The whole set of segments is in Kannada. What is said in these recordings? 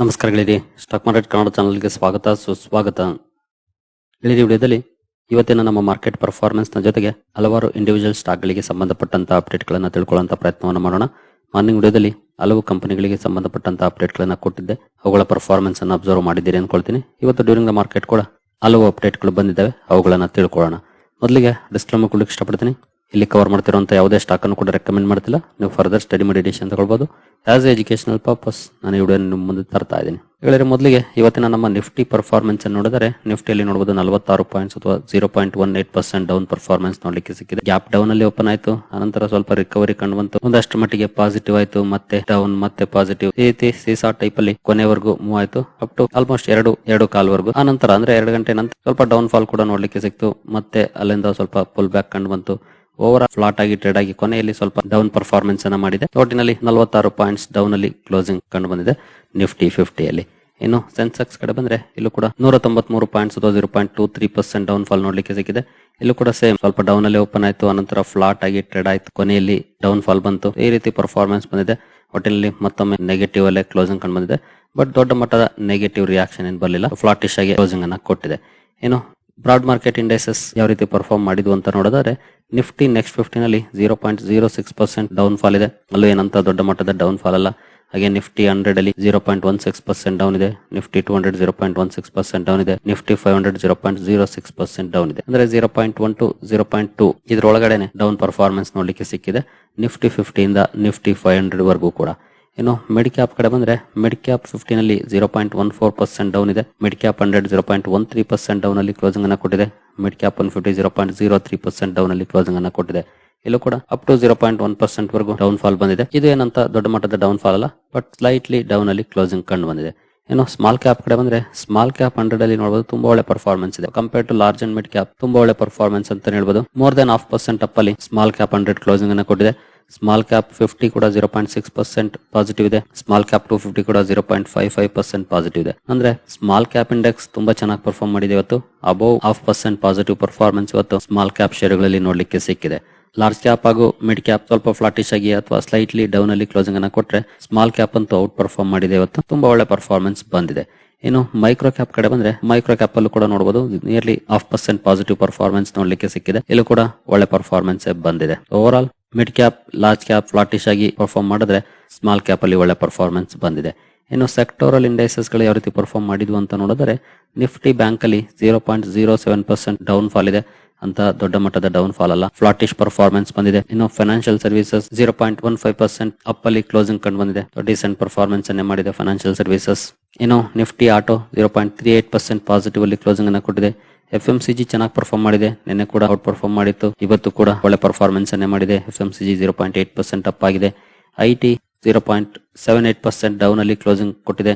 ನಮಸ್ಕಾರಗಳಿರಿ ಸ್ಟಾಕ್ ಮಾರ್ಕೆಟ್ ಕನ್ನಡ ಚಾನಲ್ಗೆ ಸ್ವಾಗತ, ಸುಸ್ವಾಗತ. ಇಳಿದ ವಿಡಿಯೋದಲ್ಲಿ ಇವತ್ತಿನ ನಮ್ಮ ಮಾರ್ಕೆಟ್ ಪರ್ಫಾರ್ಮೆನ್ಸ್ನ ಜೊತೆಗೆ ಹಲವಾರು ಇಂಡಿವಿಜುವಲ್ ಸ್ಟಾಕ್ ಗಳಿಗೆ ಅಪ್ಡೇಟ್ಗಳನ್ನು ಅಪ್ಡೇಟ್ ಗಳನ್ನ ತಿಳ್ಕೊಳ್ಳುವಂತ ಪ್ರಯತ್ನವನ್ನು ಮಾಡೋಣ. ಮಾರ್ನಿಂಗ್ ವಿಡಿಯೋದಲ್ಲಿ ಹಲವು ಕಂಪನಿಗಳಿಗೆ ಸಂಬಂಧಪಟ್ಟಂತಹ ಅಪ್ಡೇಟ್ ಗಳನ್ನ ಕೊಟ್ಟಿದ್ದೆ. ಅವುಗಳ ಪರ್ಫಾರ್ಮೆನ್ಸ್ ಅನ್ನು ಅಬ್ಸರ್ವ್ ಮಾಡಿದ್ದೀರಿ ಅನ್ಕೊಳ್ತೀನಿ. ಇವತ್ತು ಡ್ಯೂರಿಂಗ್ ದ ಮಾರ್ಕೆಟ್ ಕೂಡ ಹಲವು ಅಪ್ಡೇಟ್ಗಳು ಬಂದಿದ್ದಾವೆ. ಅವುಗಳನ್ನು ತಿಳ್ಕೊಳ್ಳೋಣ. ಮೊದಲಿಗೆ ಡಿಸ್ಕ್ಲೇಮರ್ ಕೊಡ್ಲಿಕ್ಕೆ ಇಷ್ಟಪಡ್ತೀನಿ. ಇಲ್ಲಿ ಕವರ್ ಮಾಡ್ತಿರುವಂತ ಯಾವುದೇ ಸ್ಟಾಕ್ ಅನ್ನು ಕೂಡ ರೆಕಮೆಂಡ್ ಮಾಡ್ತಿಲ್ಲ. ನೀವು ಫರ್ದರ್ ಸ್ಟಡಿ ಮೆಡಿಟೇಷನ್ ತಗೊಳ್ಬಹುದು ಆಸ್ ಎಜುಕೇಶನಲ್ ಪರ್ಪಸ್ ನಾನು ಈ ವಿಡಿಯೋ ನಿಮ್ಮ ಮುಂದೆ ತರ್ತಾ ಇದ್ದೀನಿ. ಹೇಳಿದ್ರೆ ಮೊದಲಿಗೆ ಇವತ್ತಿನ ನಮ್ಮ ನಿಫ್ಟಿ ಪರ್ಫಾರ್ಮೆನ್ಸ್ ಅನ್ನು ನೋಡಿದರೆ ನಿಫ್ಟಿಯಲ್ಲಿ ನೋಡಬಹುದು ನಲವತ್ತಾರು ಪಾಯಿಂಟ್ಸ್ ಅಥವಾ zero point one eight percent down performance ನೋಡ್ಲಿಕ್ಕೆ ಸಿಕ್ಕಿದೆ. ಗ್ಯಾಪ್ ಡೌನ್ ಅಲ್ಲಿ ಓಪನ್ ಆಯಿತು. ಅನಂತರ ಸ್ವಲ್ಪ ರಿಕವರಿ ಕಂಡು ಬಂತು ಒಂದಷ್ಟು ಮಟ್ಟಿಗೆ ಪಾಸಿಟಿವ್ ಆಯಿತು, ಮತ್ತೆ ಡೌನ್ ಮತ್ತೆ ಪಾಸಿಟಿವ್ ಈ ರೀತಿ ಸೀಸಾ ಟೈಪ್ ಅಲ್ಲಿ ಕೊನೆವರೆಗೂ ಮೂವ್ ಆಯಿತು. ಅಪ್ ಟು ಆಲ್ಮೋಸ್ಟ್ ಎರಡು ಎರಡು ಕಾಲ್ವರೆಗೂ. ಆ ನಂತರ ಅಂದ್ರೆ ಎರಡು ಗಂಟೆ ನಂತರ ಸ್ವಲ್ಪ ಡೌನ್ ಫಾಲ್ ಕೂಡ ನೋಡ್ಲಿಕ್ಕೆ ಸಿಕ್ತು. ಮತ್ತೆ ಅಲ್ಲಿಂದ ಸ್ವಲ್ಪ ಪುಲ್ ಬ್ಯಾಕ್ ಕಂಡು ಬಂತು ಓವರ್ ಫ್ಲಾಟ್ ಆಗಿ ಟ್ರೇಡ್ ಆಗಿ ಕೊನೆಯಲ್ಲಿ ಸ್ವಲ್ಪ ಡೌನ್ ಪರ್ಫಾರ್ಮೆನ್ಸ್ ಅನ್ನ ಮಾಡಿದೆ. ಒಟ್ಟಿನಲ್ಲಿ ನಲವತ್ತಾರು ಪಾಯಿಂಟ್ಸ್ ಡೌನ್ ಅಲ್ಲಿ ಕ್ಲೋಸಿಂಗ್ ಕಂಡು ಬಂದಿದೆ ನಿಫ್ಟಿ ಫಿಫ್ಟಿಯಲ್ಲಿ ಇನ್ನು ಸೆನ್ಸೆಕ್ಸ್ ಕಡೆ ಬಂದ್ರೆ ಇಲ್ಲೂ ಕೂಡ ನೂರ ತೊಂಬತ್ಮೂರು ಪಾಯಿಂಟ್ಸ್ ಅಥವಾ zero point two three percent downfall ನೋಡ್ಲಿಕ್ಕೆ ಸಿಕ್ಕಿದೆ. ಇಲ್ಲೂ ಕೂಡ ಸೇಮ್ ಸ್ವಲ್ಪ ಡೌನ್ ಅಲ್ಲಿ ಓಪನ್ ಆಯಿತು ಅನಂತರ ಫ್ಲಾಟ್ ಆಗಿ ಟ್ರೇಡ್ ಆಯ್ತು, ಕೊನೆಯಲ್ಲಿ ಡೌನ್ ಫಾಲ್ ಬಂತು. ಈ ರೀತಿ ಪರ್ಫಾರ್ಮೆನ್ಸ್ ಬಂದಿದೆ. ಒಟ್ಟಿನಲ್ಲಿ ಮತ್ತೊಮ್ಮೆ ನೆಗೆಟಿವ್ ಅಲ್ಲೇ ಕ್ಲೋಸಿಂಗ್ ಕಂಡು ಬಂದಿದೆ. ಬಟ್ ದೊಡ್ಡ ಮಟ್ಟದ ನೆಗೆಟಿವ್ ರಿಯಾಕ್ಷನ್ ಏನು ಬರಲಿಲ್ಲ. ಫ್ಲಾಟಿಶ್ ಆಗಿ ಕ್ಲೋಸಿಂಗ್ ಅನ್ನ ಕೊಟ್ಟಿದೆ. ಇನ್ನು ಬ್ರಾಡ್ ಮಾರ್ಕೆಟ್ ಇಂಡೆಕ್ಸಸ್ ಯಾವ ರೀತಿ ಪರ್ಫಾರ್ಮ್ ಮಾಡಿದ್ವು ಅಂತ ನೋಡಿದ್ರೆ Nifty next ಫಿಫ್ಟಿನಲ್ಲಿ zero point zero six percent down fall ಇದೆ. ಅಲ್ಲೂ ಏನಂತ ದೊಡ್ಡ ಮಟ್ಟದ ಡೌನ್ ಫಾಲ್ ಅಲ್ಲ. ಹಾಗೆ ನಿಫ್ಟಿ ಹಂಡ್ರೆಡ್ ಅಲ್ಲಿ zero point one six percent down ಇದೆ. Nifty two hundred zero point one six percent down ಇದೆ. Nifty five hundred zero point zero six percent down ಇದೆ. ಅಂದ್ರೆ zero point one two zero point two ಇದ್ರೊಳಗಡೆ ಡೌನ್ ಪರ್ಫಾರ್ಮೆನ್ಸ್ ನೋಡ್ಲಿಕ್ಕೆ ಸಿಕ್ಕಿದೆ. ನಿಫ್ಟಿ ಫಿಫ್ಟಿಯಿಂದ ನಿಫ್ಟಿ ಫೈವ್ ಹಂಡ್ರೆಡ್ ವರೆಗೂ ಕೂಡ. ಇನ್ನು ಮಿಡ್ ಕ್ಯಾಪ್ ಕಡೆ ಬಂದ್ರೆ ಮಿಡ್ ಕ್ಯಾಪ್ ಫಿಫ್ಟಿನ್ ಅಲ್ಲಿ zero point one four percent down ಇದೆ. Mid cap hundred zero point one three percent down ಅಲ್ಲಿ ಕ್ಲೋಸಿಂಗ್ ಅನ್ನ ಕೊಟ್ಟಿದೆ. Mid cap one fifty zero point zero three percent down ಅಲ್ಲಿ ಕ್ಲೋಸಿಂಗ್ ಅನ್ನ ಕೊಟ್ಟಿದೆ. ಇಲ್ಲೂ ಕೂಡ up to zero point one percent ವರೆಗೂ ಡೌನ್ ಫಾಲ್ ಬಂದಿದೆ. ಇದು ಏನಂತ ದೊಡ್ಡ ಮಟ್ಟದ ಡೌನ್ ಫಾಲ್ ಅಲ್ಲ ಬಟ್ ಸ್ಲೈಟ್ಲಿ ಡೌನ್ ಅಲ್ಲಿ ಕ್ಲೋಸಿಂಗ್ ಕಂಡು ಬಂದಿದೆ. ಇನ್ನು ಸ್ಮಾಲ್ ಕ್ಯಾಪ್ ಕಡೆ ಬಂದ್ರೆ ಸ್ಮಾಲ್ ಕ್ಯಾಪ್ ಹಂಡ್ರೆಡ್ ಅಲ್ಲಿ ನೋಡಬಹುದು ತುಂಬಾ ಒಳ್ಳೆ ಪರ್ಫಾರ್ಮೆನ್ಸ್ ಇದೆ. Compare to large and mid cap ತುಂಬಾ ಒಳ್ಳೆ ಪರ್ಫಾರ್ಮೆನ್ಸ್ ಅಂತ ಹೇಳ್ಬೋದು. More than half percent up ಅಲ್ಲಿ ಸ್ಮಾಲ್ ಕ್ಯಾಪ್ ಹಂಡ್ರೆಡ್ ಕ್ಲೋಸಿಂಗ್ ಅನ್ನ ಕೊಟ್ಟಿದೆ. ಸ್ಮಾಲ್ ಕ್ಯಾಪ್ ಫಿಫ್ಟಿ ಕೂಡ zero point six percent positive ಇದೆ. ಸ್ಮಾಲ್ ಕ್ಯಾಪ್ ಟು ಫಿಫ್ಟಿ ಕೂಡ zero point five five percent positive ಇದೆ. ಅಂದ್ರೆ ಸ್ಮಾಲ್ ಕ್ಯಾಪ್ ಇಂಡೆಕ್ಸ್ ತುಂಬಾ ಚೆನ್ನಾಗಿ ಪರ್ಫಾರ್ಮ್ ಮಾಡಿದೆ ಇವತ್ತು. Above half percent positive performance ಇವತ್ತು ಸ್ಮಾಲ್ ಕ್ಯಾಪ್ ಷೇರುಗಳಲ್ಲಿ ನೋಡ್ಲಿಕ್ಕೆ ಸಿಕ್ಕಿದೆ. ಲಾರ್ಜ್ ಕ್ಯಾಪ್ ಹಾಗೂ ಮಿಡ್ ಕ್ಯಾಪ್ ಸ್ವಲ್ಪ ಫ್ಲಾಟಿಶ್ ಆಗಿ ಅಥವಾ ಸ್ಲೈಟ್ಲಿ ಡೌನ್ ಅಲ್ಲಿ ಕ್ಲೋಸಿಂಗ್ ಅನ್ನ ಕೊಟ್ರೆ ಸ್ಮಾಲ್ ಕ್ಯಾಪ್ ಅಂತೂ ಔಟ್ ಪರ್ಫಾರ್ಮ್ ಮಾಡಿದೆ ಇವತ್ತು. ತುಂಬಾ ಒಳ್ಳೆ ಪರ್ಫಾರ್ಮೆನ್ಸ್ ಬಂದಿದೆ. ಇನ್ನು ಮೈಕ್ರೋ ಕ್ಯಾಪ್ ಕಡೆ ಬಂದ್ರೆ ಮೈಕ್ರೋ ಕ್ಯಾಪ್ ಅಲ್ಲೂ ಕೂಡ ನೋಡಬಹುದು nearly half percent positive performance ನೋಡ್ಲಿಕ್ಕೆ ಸಿಕ್ಕಿದೆ. ಇಲ್ಲೂ ಕೂಡ ಒಳ್ಳೆ ಪರ್ಫಾರ್ಮೆನ್ಸ್ ಬಂದಿದೆ. Overall mid cap large cap flattish ಆಗಿ ಪರ್ಫಾರ್ಮ್ ಮಾಡಿದ್ರೆ ಸ್ಮಾಲ್ ಕ್ಯಾಪ್ ಅಲ್ಲಿ ಒಳ್ಳೆ ಪರ್ಫಾರ್ಮೆನ್ಸ್ ಬಂದಿದೆ. ಇನ್ನು ಸೆಕ್ಟೋರಲ್ ಇಂಡೈಸಸ್ಗಳು ಯಾವ ರೀತಿ ಪರ್ಫಾರ್ಮ್ ಮಾಡಿದ್ವು ಅಂತ ನೋಡಿದ್ರೆ ನಿಫ್ಟಿ ಬ್ಯಾಂಕ್ ಅಲ್ಲಿ zero point zero seven percent down fall ಇದೆ ಅಂತ ದೊಡ್ಡ ಮಟ್ಟದ ಡೌನ್ ಫಾಲ್ ಅಲ್ಲ ಫ್ಲಾಟಿಶ್ ಪರ್ಫಾರ್ಮೆನ್ಸ್ ಬಂದಿದೆ. ಇನ್ನು financial services zero point one five percent up ಅಲ್ಲಿ ಕ್ಲೋಸಿಂಗ್ ಕಂಡು ಬಂದಿದೆ ಡಿಸೆಂಟ್ ಪರ್ಫಾರ್ಮೆನ್ಸ್ ಅನ್ನೇ ಮಾಡಿದೆ ಫೈನಾನ್ಷಿಯಲ್ ಸರ್ವಿಸಸ್ ಇನ್ನು Nifty auto zero point three eight percent positive ಅಲ್ಲಿ ಕ್ಲೋಸಿಂಗ್ ಅನ್ನ ಕೊಟ್ಟಿದೆ. ಎಫ್ ಎಂ ಸಿ ಜಿ ಚೆನ್ನಾಗಿ ಪರ್ಫಾರ್ಮ್ ಮಾಡಿದೆ. ನಿನ್ನೆ ಕೂಡ ಔಟ್ ಪರ್ಫಾರ್ಮ್ ಮಾಡಿತ್ತು. ಇವತ್ತು ಕೂಡ ಒಳ್ಳೆ ಪರ್ಫಾರ್ಮೆನ್ಸ್ ಅನ್ನೇ ಮಾಡಿದೆ. F M C G zero point eight percent up ಆಗಿದೆ. I T zero point seven eight percent down ಅಲ್ಲಿ ಕ್ಲೋಸಿಂಗ್ ಕೊಟ್ಟಿದೆ.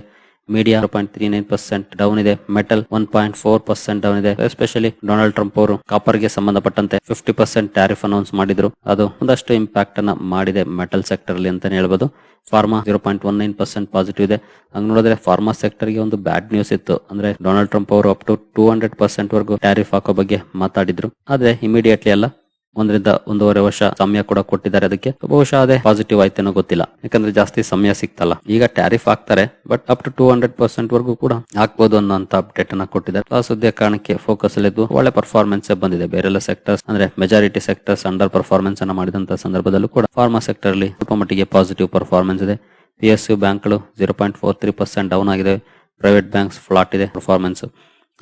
Media point three nine percent down ಇದೆ. Metal one point four percent down ಇದೆ. ಎಸ್ಪೆಷಲಿ ಡೊನಾಲ್ಡ್ ಟ್ರಂಪ್ ಅವರು ಕಾಪರ್ಗೆ ಸಂಬಂಧಪಟ್ಟಂತೆ ಫಿಫ್ಟಿ ಪರ್ಸೆಂಟ್ ಟ್ಯಾರಿಫ್ ಅನೌನ್ಸ್ ಮಾಡಿದ್ರು. ಅದು ಒಂದಷ್ಟು ಇಂಪ್ಯಾಕ್ಟ್ ಅನ್ನ ಮಾಡಿದೆ ಮೆಟಲ್ ಸೆಕ್ಟರ್ ಅಲ್ಲಿ ಅಂತಾನೆ ಹೇಳ್ಬೋದು. Pharma zero point one nine percent positive ಇದೆ. ಹಂಗ್ ನೋಡಿದ್ರೆ ಫಾರ್ಮಾ ಸೆಕ್ಟರ್ಗೆ ಒಂದು ಬ್ಯಾಡ್ ನ್ಯೂಸ್ ಇತ್ತು. ಅಂದ್ರೆ ಡೊನಾಲ್ಡ್ ಟ್ರಂಪ್ ಅವರು up to two hundred percent ವರೆಗೂ ಟ್ಯಾರಿಫ್ ಹಾಕೋ ಬಗ್ಗೆ ಮಾತಾಡಿದ್ರು. ಆದ್ರೆ ಇಮಿಡಿಯೇಟ್ಲಿ ಅಲ್ಲ ಒಂದರಿಂದ ಒಂದೂವರೆ ವರ್ಷ ಸಮಯ ಕೂಡ ಕೊಟ್ಟಿದ್ದಾರೆ ಅದಕ್ಕೆ. ಬಹುಶಃ ಅದೇ ಪಾಸಿಟಿವ್ ಆಯ್ತೇನೋ ಗೊತ್ತಿಲ್ಲ. ಯಾಕಂದ್ರೆ ಜಾಸ್ತಿ ಸಮಯ ಸಿಕ್ತಲ್ಲ. ಈಗ ಟ್ಯಾರಿಫ್ ಹಾಕ್ತಾರೆ but up to two hundred percent ವರೆಗೂ ಕೂಡ ಹಾಕ್ಬಹುದು ಅನ್ನೋ ಅಪ್ಡೇಟ್ ಅನ್ನ ಕೊಟ್ಟಿದ್ದಾರೆ. ಆ ಸುದ್ದಿಯ ಕಾರಣಕ್ಕೆ ಫೋಕಸ್ ಅಲ್ಲಿದ್ದು ಒಳ್ಳೆ ಪರ್ಫಾರ್ಮೆನ್ಸ್ ಬಂದಿದೆ. ಬೇರೆಲ್ಲ ಸೆಕ್ಟರ್ಸ್ ಅಂದ್ರೆ ಮೆಜಾರಿಟಿ ಸೆಕ್ಟರ್ಸ್ ಅಂಡರ್ ಪರ್ಫಾರ್ಮೆನ್ಸ್ ಅನ್ನ ಮಾಡಿದಂತ ಸಂದರ್ಭದಲ್ಲೂ ಕೂಡ ಫಾರ್ಮಾ ಸೆಕ್ಟರ್ ಅಲ್ಲಿ ಸ್ವಲ್ಪ ಮಟ್ಟಿಗೆ ಪಾಸಿಟಿವ್ ಪರ್ಫಾರ್ಮೆನ್ಸ್ ಇದೆ. ಪಿ ಎಸ್ ಯು ಬ್ಯಾಂಕ್ಗಳು zero point four three percent down ಆಗಿದೆ. ಪ್ರೈವೇಟ್ ಬ್ಯಾಂಕ್ಸ್ ಫ್ಲಾಟ್ ಇದೆ ಪರ್ಫಾರ್ಮೆನ್ಸ್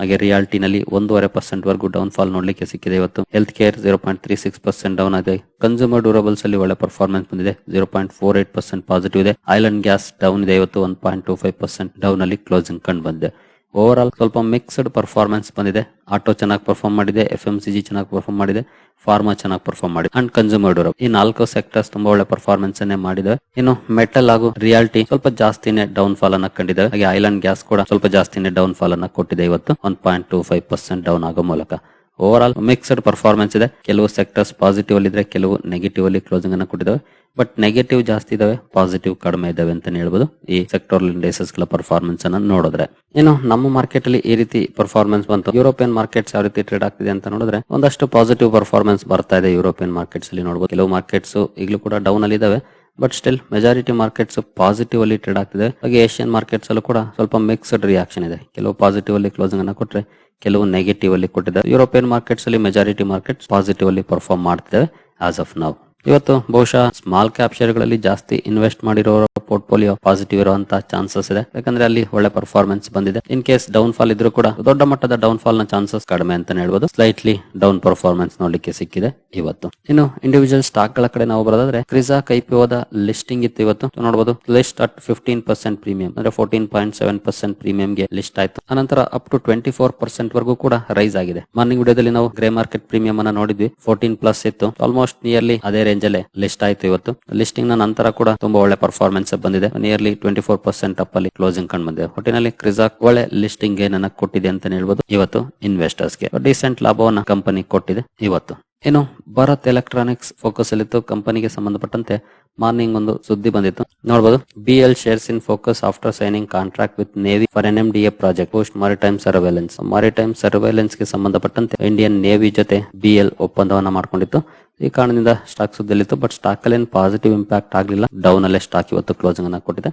ಹಾಗೆ ರಿಯಾಲ್ಟಿನಲ್ಲಿ ಒಂದೂವರೆ ಪರ್ಸೆಂಟ್ ವರೆಗೂ ಡೌನ್ ಫಾಲ್ ನೋಡ್ಲಿಕ್ಕೆ ಸಿಕ್ಕಿದೆ ಇವತ್ತು. Health care zero point three six percent down ಆಗಿದೆ. ಕನ್ಸ್ಯೂಮರ್ ಡ್ಯೂರಬಲ್ಸ್ ಅಲ್ಲಿ ಒಳ್ಳೆ ಪರ್ಫಾರ್ಮೆನ್ಸ್ ಬಂದಿದೆ. Zero point four eight percent positive ಇದೆ. ಐಲ್ಯಾಂಡ್ ಗ್ಯಾಸ್ ಡೌನ್ ಇದೆ ಇವತ್ತು. One point two five percent down ಅಲ್ಲಿ ಕ್ಲೋಸಿಂಗ್ ಕಂಡು ಬಂದಿದೆ. ಓವರ್ ಆಲ್ ಸ್ವಲ್ಪ ಮಿಕ್ಸ್ಡ್ ಪರ್ಫಾರ್ಮೆನ್ಸ್ ಬಂದಿದೆ. ಆಟೋ ಚೆನ್ನಾಗಿ ಪರ್ಫಾರ್ಮ್ ಮಾಡಿದೆ ಎಫ್ ಎಂ ಸಿ ಜಿ ಚೆನ್ನಾಗಿ ಪರ್ಫಾರ್ಮ್ ಮಾಡಿದೆ ಫಾರ್ಮಾ ಚೆನ್ನಾಗಿ ಪರ್ಫಾರ್ಮ್ ಮಾಡಿದೆ ಅಂಡ್ ಕನ್ಸ್ಯೂಮರ್ ಡ್ಯೂರಬ್ ಈ ನಾಲ್ಕು ಸೆಕ್ಟರ್ಸ್ ತುಂಬಾ ಒಳ್ಳೆ ಪರ್ಫಾರ್ಮೆನ್ಸ್ ಅನ್ನೇ ಮಾಡಿದೆ. ಇನ್ನು ಮೆಟಲ್ ಹಾಗೂ ರಿಯಾಲಿಟಿ ಸ್ವಲ್ಪ ಜಾಸ್ತಿನೇ ಡೌನ್ ಫಾಲ್ ಅನ್ನ ಕಂಡಿದೆ. ಹಾಗೆ ಐಲ್ಯಾಂಡ್ ಗ್ಯಾಸ್ ಕೂಡ ಸ್ವಲ್ಪ ಜಾಸ್ತಿನೇ ಡೌನ್ ಫಾಲ್ ಅನ್ನ ಕೊಟ್ಟಿದೆ ಇವತ್ತು. One point two five percent down ಆಗೋ ಮೂಲಕ. ಓವರ್ ಆಲ್ ಮಿಕ್ಸ್ಡ್ ಪರ್ಫಾರ್ಮೆನ್ಸ್ ಇದೆ. ಕೆಲವು ಸೆಕ್ಟರ್ಸ್ ಪಾಸಿಟಿವ್ ಅಲ್ಲಿ ಇದ್ರೆ, ಕೆಲವು ನೆಗೆಟಿವ್ ಅಲ್ಲಿ ಕ್ಲೋಸಿಂಗ್ ಅನ್ನ ಕೊಟ್ಟಿದ್ದಾವೆ ಬಟ್ ನೆಗೆಟಿವ್ ಜಾಸ್ತಿ ಇದಾವೆ ಪಾಸಿಟಿವ್ ಕಡಿಮೆ ಇದಾವೆ ಅಂತ ಹೇಳ್ಬೋದು. ಈ ಸೆಕ್ಟರ್ ಇಂಡೈಸಸ್ಗಳ ಪರ್ಫಾರ್ಮೆನ್ಸ್ ಅನ್ನ ನೋಡಿದ್ರೆ. ಏನು ನಮ್ಮ ಮಾರ್ಕೆಟ್ ಅಲ್ಲಿ ಈ ರೀತಿ ಪರ್ಫಾರ್ಮೆನ್ಸ್ ಬಂತು. ಯುರೋಪಿಯನ್ ಮಾರ್ಕೆಟ್ಸ್ ಯಾವ ರೀತಿ ಟ್ರೇಡ್ ಆಗ್ತಿದೆ ಅಂತ ನೋಡಿದ್ರೆ, ಒಂದಷ್ಟು ಪಾಸಿಟಿವ್ ಪರ್ಫಾರ್ಮೆನ್ಸ್ ಬರ್ತಾ ಇದೆ ಯುರೋಪಿಯನ್ ಮಾರ್ಕೆಟ್ಸ್ ಅಲ್ಲಿ ನೋಡಬಹುದು ಕೆಲವು ಮಾರ್ಕೆಟ್ಸ್ ಈಗಲೂ ಕೂಡ ಡೌನ್ ಅಲ್ಲಿ ಇದಾವೆ. But still majority markets positive ಅಲ್ಲಿ ಟ್ರೇಡ್ ಆಗ್ತಿದೆ. ಹಾಗೆ ಏಷ್ಯನ್ ಮಾರ್ಕೆಟ್ಸ್ ಅಲ್ಲೂ ಕೂಡ ಸ್ವಲ್ಪ ಮಿಕ್ಸ್ಡ್ ರಿಯಾಕ್ಷನ್ ಇದೆ. ಕೆಲವು ಪಾಸಿಟಿವ್ ಅಲ್ಲಿ ಕ್ಲೋಸಿಂಗ್ ಅನ್ನ ಕೊಟ್ರೆ ಕೆಲವು ನೆಗೆಟಿವ್ ಅಲ್ಲಿ ಕೊಟ್ಟಿದ್ದಾರೆ. ಯುರೋಪಿಯನ್ ಮಾರ್ಕೆಟ್ಸ್ ಅಲ್ಲಿ ಮೆಜಾರಿಟಿ ಮಾರ್ಕೆಟ್ಸ್ ಪಾಸಿಟಿವ್ ಅಲ್ಲಿ ಪರ್ಫಾರ್ಮ್ ಮಾಡ್ತಿದ್ದಾವೆ ಆಸ್ ಆಫ್ ನಾವು ಇವತ್ತು ಬಹುಶಃ ಸ್ಮಾಲ್ ಕ್ಯಾಪ್ ಶೇರ್ಗಳಲ್ಲಿ ಜಾಸ್ತಿ ಇನ್ವೆಸ್ಟ್ ಮಾಡಿರೋ ಪೋರ್ಟ್ಫೋಲಿಯೋ ಪಾಸಿಟಿವ್ ಇರುವಂತಹ ಚಾನ್ಸಸ್ ಇದೆ. ಯಾಕಂದ್ರೆ ಅಲ್ಲಿ ಒಳ್ಳೆ ಪರ್ಫಾರ್ಮೆನ್ಸ್ ಬಂದಿದೆ. ಇನ್ ಕೇಸ್ ಡೌನ್ ಫಾಲ್ ಇದ್ರೂ ಕೂಡ ದೊಡ್ಡ ಮಟ್ಟದ ಡೌನ್ ಫಾಲ್ನ ಚಾನ್ಸಸ್ ಕಡಿಮೆ ಅಂತ ಹೇಳ್ಬೋದು. ಸ್ಲೈಟ್ಲಿ ಡೌನ್ ಪರ್ಫಾರ್ಮೆನ್ಸ್ ನೋಡ್ಲಿಕ್ಕೆ ಸಿಕ್ಕಿದೆ ಇವತ್ತು. ಇನ್ನು ಇಂಡಿವಿಜುವಲ್ ಸ್ಟಾಕ್ಗಳ ಕಡೆ ನಾವು ಬರೋದಾದ್ರೆ ಕ್ರಿಸಾ ಕೈಪಿಯೋದ ಲಿಸ್ಟಿಂಗ್ ಇತ್ತು ಇವತ್ತು. ನೋಡಬಹುದು list at fifteen percent premium ಅಂದ್ರೆ fourteen point seven percent premium ಗೆ ಲಿಸ್ಟ್ ಆಯ್ತು. ಅನಂತರ up to twenty four percent ವರೆಗೂ ಕೂಡ ರೈಸ್ ಆಗಿದೆ. ಮಾರ್ನಿಂಗ್ ವಿಡಿಯೋದಲ್ಲಿ ನಾವು ಗ್ರೇ ಮಾರ್ಕೆಟ್ ಪ್ರೀಮಿಯಂ ಅನ್ನ ನೋಡಿದ್ವಿ. ಫೋರ್ಟೀನ್ ಪ್ಲಸ್ ಇತ್ತು. ಆಲ್ಮೋಸ್ಟ್ ನಿಯರ್ಲಿ ಅದೇ ರೇಂಜ್ ಅಲ್ಲೇ ಲಿಸ್ಟ್ ಆಯ್ತು ಇವತ್ತು. ಲಿಸ್ಟಿಂಗ್ ನಂತರ ಕೂಡ ತುಂಬಾ ಒಳ್ಳೆ ಪರ್ಫಾರ್ಮೆನ್ಸ್ ಬಂದಿದೆ. Nearly twenty four percent up ಅಲ್ಲಿ ಕ್ಲೋಸಿಂಗ್ ಕಂಡು ಬಂದಿದೆ. ಒಟ್ಟಿನಲ್ಲಿ ಕ್ರಿಸಾಕ್ ಒಳ್ಳೆ ಲಿಸ್ಟಿಂಗ್ ಏನನ್ನ ಕೊಟ್ಟಿದೆ ಅಂತ ಹೇಳ್ಬೋದು. ಇವತ್ತು ಇನ್ವೆಸ್ಟರ್ಸ್ಗೆ. ರೀಸೆಂಟ್ ಲಾಭವನ್ನ ಕಂಪನಿ ಕೊಟ್ಟಿದೆ ಇವತ್ತು. ಇನ್ನು ಭಾರತ್ ಎಲೆಕ್ಟ್ರಾನಿಕ್ಸ್ ಫೋಕಸ್ ಅಲ್ಲಿತ್ತು. ಕಂಪನಿಗೆ ಸಂಬಂಧಪಟ್ಟಂತೆ ಮಾರ್ನಿಂಗ್ ಒಂದು ಸುದ್ದಿ ಬಂದಿತ್ತು. ನೋಡಬಹುದು B L shares in focus after signing contract with navy for N M D A project post maritime surveillance maritime ಸರ್ವೆಲೆನ್ಸ್ಗೆ ಸಂಬಂಧಪಟ್ಟಂತೆ ಇಂಡಿಯನ್ ನೇವಿ ಜೊತೆ ಬಿ ಎಲ್ ಒಪ್ಪಂದವನ್ನ ಮಾಡಿಕೊಂಡಿತ್ತು. ಈ ಕಾರಣದಿಂದ ಸ್ಟಾಕ್ ಸುದ್ದಿಲಿತ್ತು ಬಟ್ ಸ್ಟಾಕ್ ಅಲ್ಲಿ ಪಾಸಿಟಿವ್ ಇಂಪ್ಯಾಕ್ಟ್ ಆಗಲಿಲ್ಲ. ಡೌನ್ ಅಲ್ಲೇ ಸ್ಟಾಕ್ ಇವತ್ತು ಕ್ಲೋಸಿಂಗ್ ಅನ್ನ ಕೊಟ್ಟಿದೆ.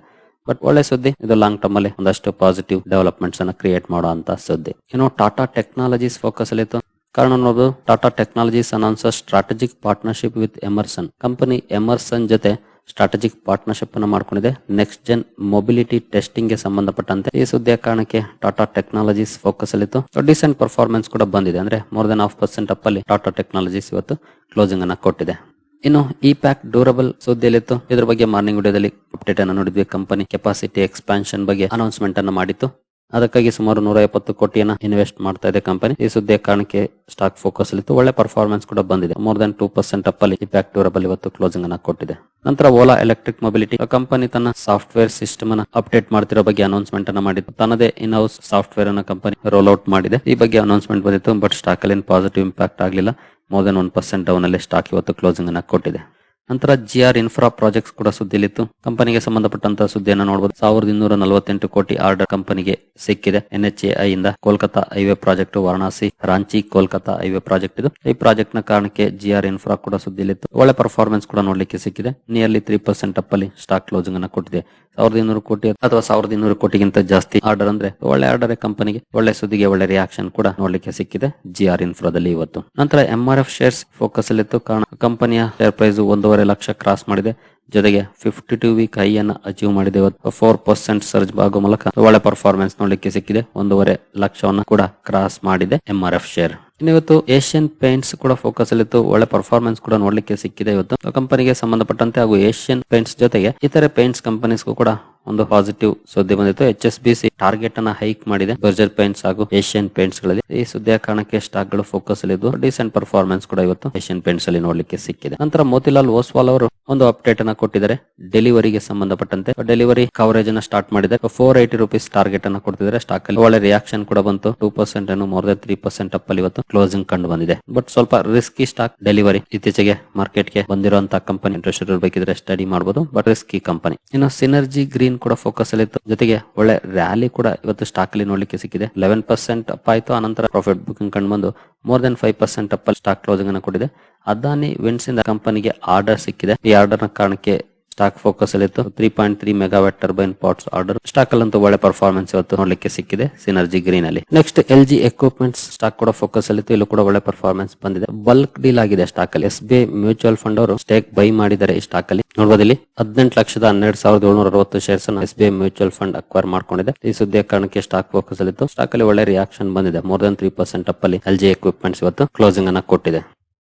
ಬಟ್ ಒಳ್ಳೆ ಸುದ್ದಿ. ಇದು ಲಾಂಗ್ ಟರ್ಮ್ ಅಲ್ಲಿ ಒಂದಷ್ಟು ಪಾಸಿಟಿವ್ ಡೆವಲಪ್ಮೆಂಟ್ಸ್ ಅನ್ನ ಕ್ರಿಯೇಟ್ ಮಾಡುವಂತ ಸುದ್ದಿ. ಏನೋ ಟಾಟಾ ಟೆಕ್ನಾಲಜೀಸ್ ಫೋಕಸ್ ಅಲ್ಲಿ ಇತ್ತು ಕಾರಣ ನೋಡೋದು Tata technologies announce strategic partnership with Emerson company Emerson ಜೊತೆ ಸ್ಟ್ರಾಟಜಿಕ್ ಪಾರ್ಟ್ನರ್ಶಿಪ್ ಅನ್ನು ಮಾಡ್ಕೊಂಡಿದೆ. ನೆಕ್ಸ್ಟ್ ಜೆನ್ ಮೊಬಿಲಿಟಿ ಟೆಸ್ಟಿಂಗ್ಗೆ ಸಂಬಂಧಪಟ್ಟಂತೆ. ಈ ಸುದ್ದಿಯ ಕಾರಣಕ್ಕೆ ಟಾಟಾ ಟೆಕ್ನಾಲಜೀಸ್ ಫೋಕಸ್ ಅಲ್ಲಿತ್ತು. ಡಿಸೆಂಟ್ ಪರ್ಫಾರ್ಮೆನ್ಸ್ ಕೂಡ ಬಂದಿದೆ. ಅಂದ್ರೆ more than half percent up ಅಲ್ಲಿ ಟಾಟಾ ಟೆಕ್ನಾಲಜೀಸ್ ಇವತ್ತು ಕ್ಲೋಸಿಂಗ್ ಅನ್ನ ಕೊಟ್ಟಿದೆ. ಇನ್ನು ಈ ಪ್ಯಾಕ್ ಡ್ಯೂರಬಲ್ ಸುದ್ದಿಯಲ್ಲಿತ್ತು. ಇದ್ರ ಬಗ್ಗೆ ಮಾರ್ನಿಂಗ್ ವಿಡಿಯೋದಲ್ಲಿ ಅಪ್ಡೇಟ್ ಅನ್ನು ನೋಡಿದ್ವಿ. ಕಂಪನಿ ಕೆಪಾಸಿಟಿ ಎಕ್ಸ್ಪಾನ್ಷನ್ ಬಗ್ಗೆ ಅನೌನ್ಸ್ಮೆಂಟ್ ಅನ್ನು ಮಾಡಿತ್ತು. ಅದಕ್ಕಾಗಿ ಸುಮಾರು ನೂರ ಎಪ್ಪತ್ತು ಕೋಟಿಯನ್ನ ಇನ್ವೆಸ್ಟ್ ಮಾಡ್ತಾ ಇದೆ ಕಂಪನಿ. ಈ ಸುದ್ದಿಯ ಕಾರಣಕ್ಕೆ ಸ್ಟಾಕ್ ಫೋಕಸ್ ಅಲ್ಲಿತ್ತು ಒಳ್ಳೆ ಪರ್ಫಾರ್ಮೆನ್ಸ್ ಕೂಡ ಬಂದಿದೆ. More than two percent up ಅಲ್ಲಿ ಇಂಪ್ಯಾಕ್ಟ್ ಡ್ಯೂರಬಲ್ ಇವತ್ತು ಕ್ಲೋಸಿಂಗ್ ಅನ್ನ ಕೊಟ್ಟಿದೆ. ನಂತರ ಓಲಾ ಎಲೆಕ್ಟ್ರಿಕ್ ಮೊಬಿಲಿಟಿ ಕಂಪನಿ ತನ್ನ ಸಾಫ್ಟ್ವೇರ್ ಸಿಸ್ಟಮ್ ಅನ್ನ ಅಪ್ಡೇಟ್ ಮಾಡ್ತಿರೋ ಬಗ್ಗೆ ಅನೌನ್ಸ್ಮೆಂಟ್ ಅನ್ನ ಮಾಡಿತ್ತು ತನ್ನದೇ ಇನ್ ಹೌಸ್ ಸಾಫ್ಟ್ವೇರ್ ಅನ್ನ ಕಂಪನಿ ರೋಲ್ ಔಟ್ ಮಾಡಿದೆ. ಈ ಬಗ್ಗೆ ಅನೌನ್ಸ್ಮೆಂಟ್ ಬಂದಿತ್ತು ಬಟ್ ಸ್ಟಾಕ್ ಅಲ್ಲಿ ಪಾಸಿಟಿವ್ ಇಂಪ್ಯಾಕ್ಟ್ ಆಗಲಿಲ್ಲ. More than one percent down ಅಲ್ಲಿ ಸ್ಟಾಕ್ ಇವತ್ತು ಕ್ಲೋಸಿಂಗ್ ಅನ್ನ ಕೊಟ್ಟಿದೆ. ನಂತರ ಜಿಆರ್ ಇನ್ಫ್ರಾ ಪ್ರಾಜೆಕ್ಟ್ಸ್ ಕೂಡ ಸುದ್ದಿಲಿತ್ತು ಕಂಪನಿಗೆ ಸಂಬಂಧಪಟ್ಟಂತಹ ಸುದ್ದಿಯನ್ನು ನೋಡಬಹುದು ಸಾವಿರದ ಇನ್ನೂರ ನಲವತ್ತೆಂಟು ಕೋಟಿ ಆರ್ಡರ್ ಕಂಪನಿಗೆ ಸಿಕ್ಕಿದೆ. ಎನ್ಎಚ್ಎಐ ಇಂದ Kolkata highway project Varanasi, Ranchi, Kolkata highway project ಇದು. ಈ ಪ್ರಾಜೆಕ್ಟ್ನ ಕಾರಣಕ್ಕೆ ಜಿಆರ್ ಇನ್ಫ್ರಾ ಕೂಡ ಸುದ್ದಿಲಿತ್ತು ಒಳ್ಳೆ ಪರ್ಫಾರ್ಮೆನ್ಸ್ ಕೂಡ ನೋಡ್ಲಿಕ್ಕೆ ಸಿಕ್ಕಿದೆ. ನಿಯರ್ಲಿ ತ್ರೀ ಪರ್ಸೆಂಟ್ ಅಪ್ ಅಲ್ಲಿ ಸ್ಟಾಕ್ ಕ್ಲೋಸಿಂಗ್ ಅನ್ನು ಕೊಟ್ಟಿದೆ. ಸಾವಿರದ ಇನ್ನೂರು ಕೋಟಿ ಅಥವಾ ಸಾವಿರದ ಇನ್ನೂರು ಕೋಟಿಗಿಂತ ಜಾಸ್ತಿ ಆರ್ಡರ್ ಅಂದ್ರೆ ಒಳ್ಳೆ ಆರ್ಡರ್ ಕಂಪನಿಗೆ. ಒಳ್ಳೆ ಸುದ್ದಿಗೆ ಒಳ್ಳೆ ರಿಯಾಕ್ಷನ್ ಕೂಡ ನೋಡ್ಲಿಕ್ಕೆ ಸಿಕ್ಕಿದೆ ಜಿ ಆರ್ ಇನ್ಫ್ರಾದಲ್ಲಿ ಇವತ್ತು. ನಂತರ M R F shares focus ಅಲ್ಲಿತ್ತು ಕಾರಣ ಕಂಪನಿಯ ಶೇರ್ ಪ್ರೈಸ್ ಒಂದೂವರೆ ಲಕ್ಷ ಕ್ರಾಸ್ ಮಾಡಿದೆ. ಜೊತೆಗೆ ಫಿಫ್ಟಿ ಟು ವೀಕ್ ಹೈ ಅನ್ನ ಅಚೀವ್ ಮಾಡಿದೆ. ಫೋರ್ ಪರ್ಸೆಂಟ್ ಸರ್ಜ್ ಆಗುವ ಮೂಲಕ ಒಳ್ಳೆ ಪರ್ಫಾರ್ಮೆನ್ಸ್ ನೋಡ್ಲಿಕ್ಕೆ ಸಿಕ್ಕಿದೆ. ಒಂದೂವರೆ ಲಕ್ಷವನ್ನ ಕೂಡ ಕ್ರಾಸ್ ಮಾಡಿದೆ ಎಂಆರ್ಎಫ್ ಆರ್ ಎಫ್ ಶೇರ್ ಇವತ್ತು ಏಷ್ಯನ್ ಪೇಂಟ್ಸ್ ಕೂಡ ಫೋಕಸ್ ಅಲ್ಲಿತ್ತು ಒಳ್ಳೆ ಪರ್ಫಾರ್ಮೆನ್ಸ್ ಕೂಡ ನೋಡ್ಲಿಕ್ಕೆ ಸಿಕ್ಕಿದೆ ಇವತ್ತು. ಕಂಪನಿಗೆ ಸಂಬಂಧಪಟ್ಟಂತೆ ಹಾಗೂ ಏಷ್ಯನ್ ಪೇಂಟ್ಸ್ ಜೊತೆಗೆ ಇತರೆ ಪೇಂಟ್ಸ್ ಕಂಪನೀಸ್ಗೂ ಕೂಡ ಒಂದು ಪಾಸಿಟಿವ್ ಸುದ್ದಿ ಬಂದಿತ್ತು. H S B C target ಅನ್ನ ಹೈಕ್ ಮಾಡಿದೆ. ಬರ್ಜರ್ ಪೇಂಟ್ಸ್ ಹಾಗೂ ಏಷ್ಯನ್ ಪೇಂಟ್ಸ್ಗಳಲ್ಲಿ. ಈ ಸುದ್ದಿಯ ಕಾರಣಕ್ಕೆ ಸ್ಟಾಕ್ಗಳು ಫೋಕಸ್ ಅಲ್ಲಿದ್ದು ಡಿಸೆಂಟ್ ಪರ್ಫಾರ್ಮೆನ್ಸ್ ಕೂಡ ಇವತ್ತು ಏಷ್ಯನ್ ಪೇಂಟ್ಸ್ ಅಲ್ಲಿ ನೋಡ್ಲಿಕ್ಕೆ ಸಿಕ್ಕಿದೆ. ನಂತರ ಮೋತಿಲಾಲ್ ಓಸ್ವಾಲ್ ಅವರು ಒಂದು ಅಪ್ಡೇಟ್ ಅನ್ನ ಕೊಟ್ಟಿದ್ದಾರೆ. ಡೆಲಿವರಿಗೆ ಸಂಬಂಧಪಟ್ಟಂತೆ. ಡೆಲಿವರಿ ಕವರೇಜ್ ಅನ್ನ ಸ್ಟಾರ್ಟ್ ಮಾಡಿದೆ ಫೋರ್ ಏಟಿ ರುಪೀಸ್ ಟಾರ್ಗೆಟ್ ಅನ್ನ ಕೊಡ್ತಿದ್ದಾರೆ. ಸ್ಟಾಕ್ ಅಲ್ಲಿ ಒಳ್ಳೆ ರಿಯಾಕ್ಷನ್ ಕೂಡ ಬಂತು. ಟೂ ಪರ್ಸೆಂಟ್ ಅನ್ನು more than three percent up ಅಲ್ಲಿ ಇವತ್ತು ಕ್ಲೋಸಿಂಗ್ ಕಂಡು ಬಂದಿದೆ. ಬಟ್ ಸ್ವಲ್ಪ ರಿಸ್ಕಿ ಸ್ಟಾಕ್ ಡೆಲಿವರಿ ಇತ್ತೀಚೆಗೆ ಮಾರ್ಕೆಟ್ಗೆ ಬಂದಿರುವಂತಹ ಕಂಪನಿ ಇಂಟ್ರೆಸ್ಟ್ ಇರಬೇಕಿದ್ರೆ ಸ್ಟಡಿ ಮಾಡಬಹುದು ಬಟ್ ರಿಸ್ಕಿ ಕಂಪನಿ ಇನ್ನು ಸಿನರ್ಜಿ ಗ್ರೀನ್ ಕೂಡ ಫೋಕಸ್ ಅಲ್ಲಿ ಇತ್ತು. ಜೊತೆಗೆ ಒಳ್ಳೆ ರ್ಯಾಲಿ ಕೂಡ ಇವತ್ತು ಸ್ಟಾಕ್ ಅಲ್ಲಿ ನೋಡ್ಲಿಕ್ಕೆ ಸಿಕ್ಕಿದೆ. ಲೆವೆನ್ ಪರ್ಸೆಂಟ್ ಅಪ್ ಆಯ್ತು. ಅನಂತರ ಪ್ರಾಫಿಟ್ ಬುಕಿಂಗ್ ಕಂಡು ಬಂದು more than five percent up stock closing ಅನ್ನು ಕೊಟ್ಟಿದೆ. ಅದಾನಿ ವಿನ್ಸ್ ಇಂದ ಕಂಪನಿಗೆ ಆರ್ಡರ್ ಸಿಕ್ಕಿದೆ. ಈ ಆರ್ಡರ್ನ ಕಾರಣಕ್ಕೆ ಸ್ಟಾಕ್ ಫೋಕಸ್ ಅಲ್ಲಿ three point three megawatt turbine parts order stock ಅಲ್ಲಂತೂ ಒಳ್ಳೆ ಪರ್ಫಾರ್ಮೆನ್ಸ್ ಇವತ್ತು ನೋಡ್ಲಿಕ್ಕೆ ಸಿಕ್ಕಿದೆ ಸಿನರ್ಜಿ ಗ್ರೀನ್ ಅಲ್ಲಿ. Next L G equipments stock ಕೂಡ ಫೋಕಸ್ ಅಲ್ಲಿ ಇಲ್ಲೂ ಕೂಡ ಒಳ್ಳೆ ಪರ್ಫಾರ್ಮೆನ್ಸ್ ಬಂದಿದೆ. ಬಲ್ಕ್ ಡೀಲ್ ಆಗಿದೆ ಸ್ಟಾಕ್ ಅಲ್ಲಿ. ಎಸ್ ಬಿ ಮ್ಯೂಚುವಲ್ ಫಂಡ್ ಅವರು ಸ್ಟೇಕ್ ಬೈ ಮಾಡಿದ್ದಾರೆ ಈ ಸ್ಟಾಕ್ ಅಲ್ಲಿ. ನೋಡಬಹುದು ಇಲ್ಲಿ ಹದಿನೆಂಟು ಲಕ್ಷದ ಹನ್ನೆರಡು ಸಾವಿರದ ಏಳ್ನೂರ ಅರವತ್ತು shares S B mutual fund acquire ಮಾಡ್ಕೊಂಡಿದೆ. ಈ ಸುದ್ದಿಯ ಕಾರಣಕ್ಕೆ ಸ್ಟಾಕ್ ಫೋಕಸ್ ಅಲ್ಲಿ ಸ್ಟಾಕ್ ಅಲ್ಲಿ ಒಳ್ಳೆ ರಿಯಾಕ್ಷನ್ ಬಂದಿದೆ. More than three percent up ಅಲ್ಲಿ ಎಲ್ ಜಿ ಎಕ್ವಿಪ್ಮೆಂಟ್ಸ್ ಇವತ್ತು ಕ್ಲೋಸಿಂಗ್ ಅನ್ನ ಕೊಟ್ಟಿದೆ.